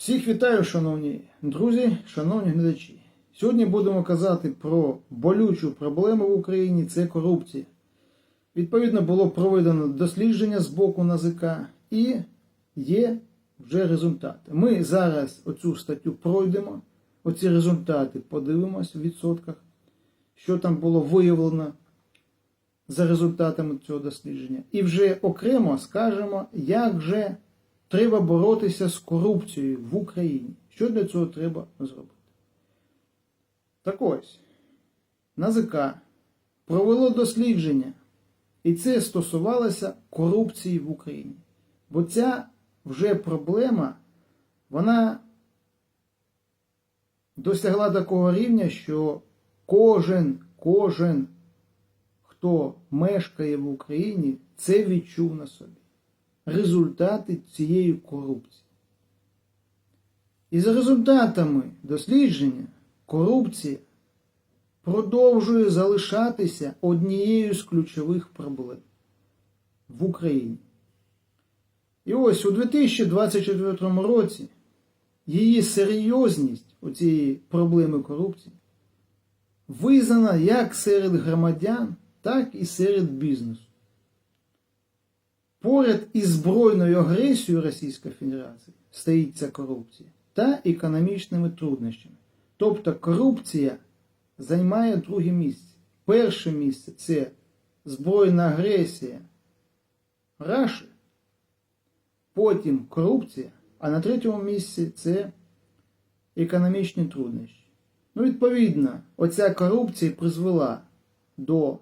Всіх вітаю, шановні друзі, шановні глядачі. Сьогодні будемо казати про болючу проблему в Україні це корупція. Відповідно, було проведено дослідження з боку НАЗК і є вже результати. Ми зараз оцю статтю пройдемо, оці результати подивимось в відсотках, що там було виявлено за результатами цього дослідження. І вже окремо скажемо, як же треба боротися з корупцією в Україні. Що для цього треба зробити? Так ось, НАЗК провело дослідження, і це стосувалося корупції в Україні. Бо ця вже проблема, вона досягла такого рівня, що кожен, кожен, хто мешкає в Україні, це відчув на собі. Результати цієї корупції. І за результатами дослідження корупція продовжує залишатися однією з ключових проблем в Україні. І ось у 2024 році її серйозність у цієї проблеми корупції визнана як серед громадян, так і серед бізнесу. Поряд із збройною агресією Російської Федерації стоїть ця корупція та економічними труднощами. Тобто корупція займає друге місце. Перше місце це збройна агресія Раші, потім корупція, а на третьому місці це економічні труднощі. Ну, відповідно, оця корупція призвела до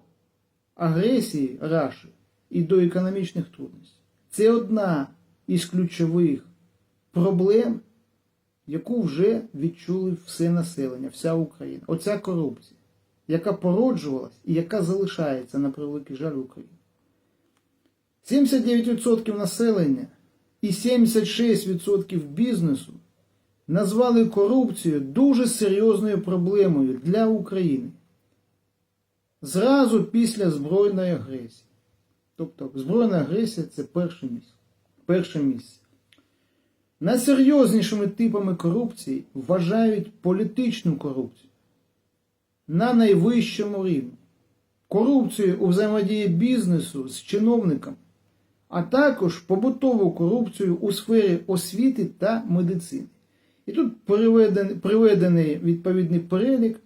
агресії Раші і до економічних труднощів. Це одна із ключових проблем, яку вже відчули все населення, вся Україна. Оця корупція, яка породжувалась і яка залишається на превеликий жаль в Україні. 79% населення і 76% бізнесу назвали корупцію дуже серйозною проблемою для України. Зразу після збройної агресії. Тобто збройна агресія це перше місце. Перше місце. Найсерйознішими типами корупції вважають політичну корупцію на найвищому рівні. Корупцію у взаємодії бізнесу з чиновниками, а також побутову корупцію у сфері освіти та медицини. І тут приведений, приведений відповідний перелік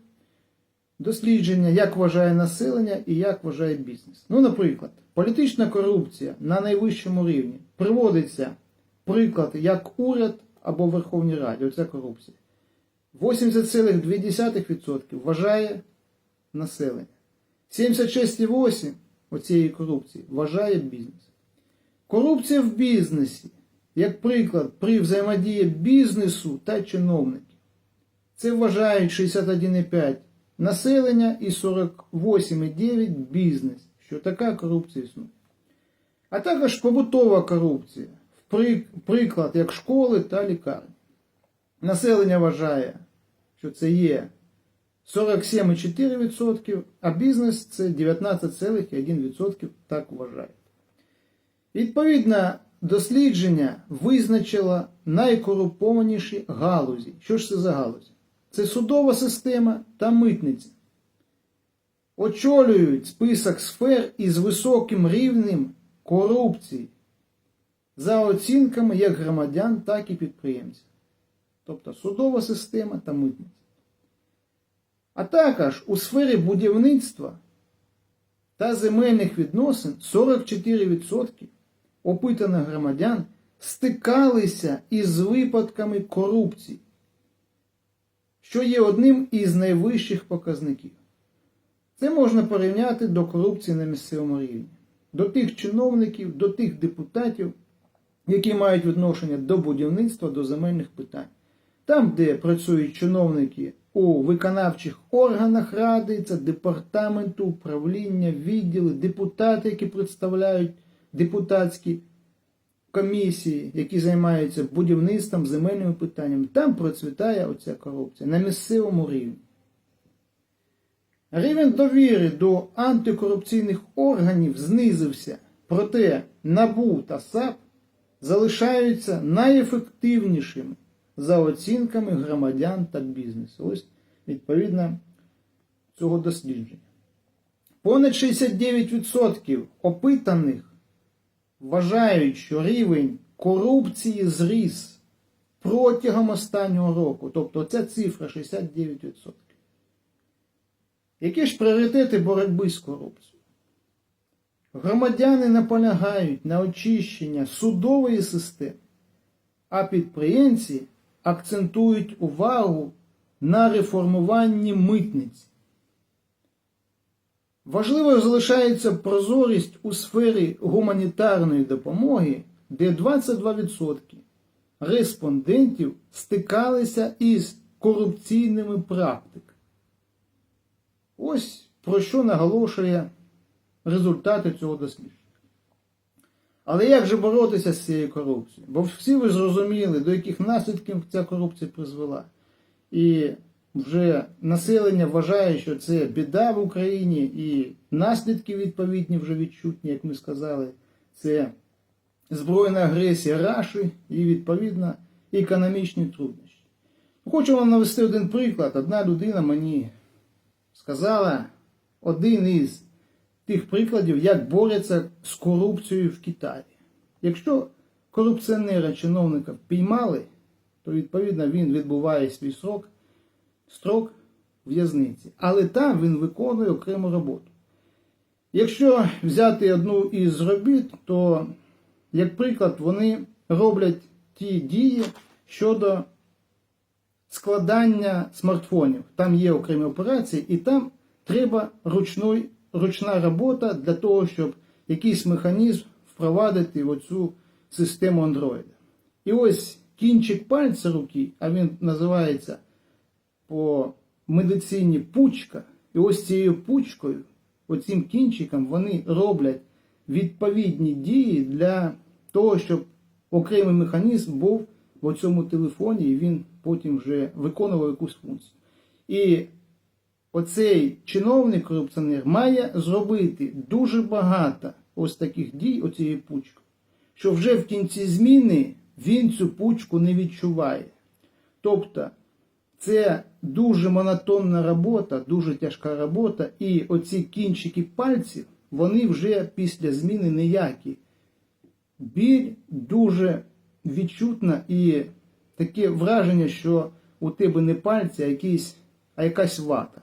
дослідження, як вважає населення і як вважає бізнес. Ну, наприклад, політична корупція на найвищому рівні приводиться приклад як уряд або Верховній Раді. Оця корупція. 80,2% вважає населення. 76,8% оцієї корупції вважає бізнес. Корупція в бізнесі, як приклад, при взаємодії бізнесу та чиновників. Це вважають 61,5% населення і 48,9% бізнес, що така корупція існує. А також побутова корупція, приклад як школи та лікарні. Населення вважає, що це є 47,4%, а бізнес це 19,1% так вважає. Відповідно, дослідження визначило найкорумпованіші галузі. Що ж це за галузі? Це судова система та митниця. Очолюють список сфер із високим рівнем корупції за оцінками як громадян, так і підприємців. Тобто судова система та митниця. А також у сфері будівництва та земельних відносин 44% опитаних громадян стикалися із випадками корупції, що є одним із найвищих показників. Це можна порівняти до корупції на місцевому рівні, до тих чиновників, до тих депутатів, які мають відношення до будівництва, до земельних питань. Там, де працюють чиновники у виконавчих органах ради, це департаменту, управління, відділи, депутати, які представляють депутатські комісії, які займаються будівництвом, земельними питаннями, там процвітає оця корупція на місцевому рівні. Рівень довіри до антикорупційних органів знизився, проте НАБУ та САП залишаються найефективнішими за оцінками громадян та бізнесу. Ось відповідно цього дослідження. Понад 69% опитаних вважають, що рівень корупції зріс протягом останнього року. Тобто ця цифра 69%. Які ж пріоритети боротьби з корупцією? Громадяни наполягають на очищення судової системи, а підприємці акцентують увагу на реформуванні митниці. Важливою залишається прозорість у сфері гуманітарної допомоги, де 22% респондентів стикалися із корупційними практиками. Ось про що наголошує результати цього дослідження. Але як же боротися з цією корупцією? Бо всі ви зрозуміли, до яких наслідків ця корупція призвела. І вже населення вважає, що це біда в Україні, і наслідки відповідні вже відчутні, як ми сказали, це збройна агресія Раші і, відповідно, економічні труднощі. Хочу вам навести один приклад. Одна людина мені сказала один із тих прикладів, як борються з корупцією в Китаї. Якщо корупціонера чиновника впіймали, то відповідно він відбуває свій срок, строк в'язниці. Але там він виконує окрему роботу. Якщо взяти одну із робіт, то, як приклад, вони роблять ті дії щодо складання смартфонів. Там є окремі операції, і там треба ручної, ручна робота для того, щоб якийсь механізм впровадити в оцю систему Android. І ось кінчик пальця руки, а він називається по медицині пучка. І ось цією пучкою, оцим кінчиком, вони роблять відповідні дії для того, щоб окремий механізм був в цьому телефоні, і він потім вже виконував якусь функцію. І оцей чиновник корупціонер має зробити дуже багато ось таких дій, оцієї пучки, що вже в кінці зміни він цю пучку не відчуває. Тобто це дуже монотонна робота, дуже тяжка робота, і оці кінчики пальців, вони вже після зміни ніякі. Біль дуже відчутна і таке враження, що у тебе не пальці, а, якийсь, а якась вата.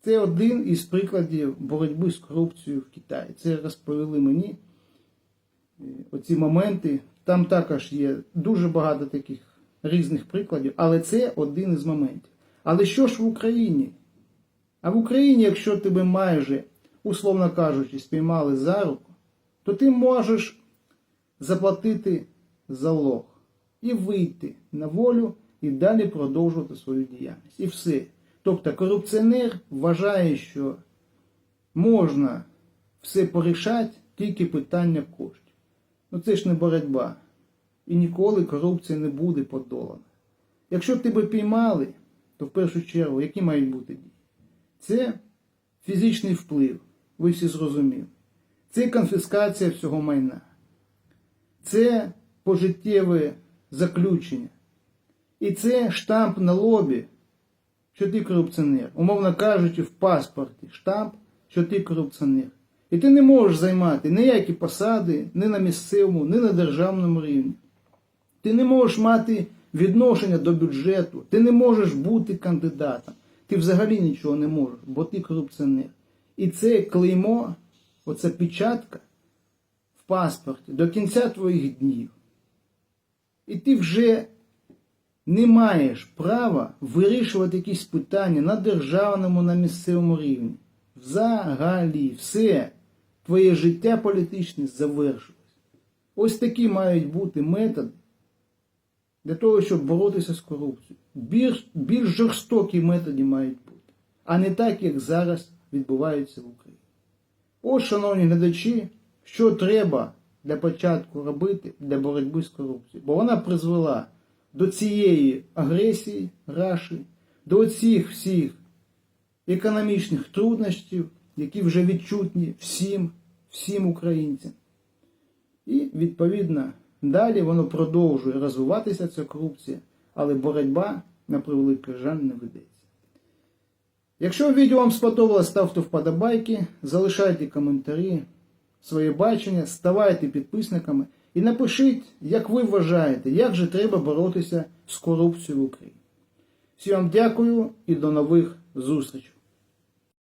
Це один із прикладів боротьби з корупцією в Китаї. Це розповіли мені е, оці моменти. Там також є дуже багато таких різних прикладів, але це один із моментів. Але що ж в Україні? А в Україні, якщо тебе майже, условно кажучи, спіймали за руку, то ти можеш заплатити залог і вийти на волю і далі продовжувати свою діяльність. І все. Тобто корупціонер вважає, що можна все порішати тільки питання коштів. Ну це ж не боротьба. І ніколи корупція не буде подолана. Якщо тебе піймали, то в першу чергу, які мають бути дії? Це фізичний вплив, ви всі зрозуміли. Це конфіскація всього майна. Це пожиттєве заключення. І це штамп на лобі, що ти корупціонер. Умовно кажучи, в паспорті штамп, що ти корупціонер. І ти не можеш займати ніякі посади ні на місцевому, ні на державному рівні. Ти не можеш мати відношення до бюджету, ти не можеш бути кандидатом. Ти взагалі нічого не можеш, бо ти корупціонер. І це клеймо, оця печатка в паспорті до кінця твоїх днів. І ти вже не маєш права вирішувати якісь питання на державному, на місцевому рівні. Взагалі, все твоє життя політичне завершилось. Ось такі мають бути методи для того, щоб боротися з корупцією. Більш, більш жорстокі методи мають бути, а не так, як зараз відбувається в Україні. Ось, шановні глядачі, що треба для початку робити для боротьби з корупцією. Бо вона призвела до цієї агресії Раші, до цих всіх економічних труднощів, які вже відчутні всім, всім українцям. І, відповідно, далі воно продовжує розвиватися, ця корупція, але боротьба, на превеликий жаль, не ведеться. Якщо відео вам сподобалось, ставте вподобайки, залишайте коментарі, своє бачення, ставайте підписниками і напишіть, як ви вважаєте, як же треба боротися з корупцією в Україні. Всім вам дякую і до нових зустрічей.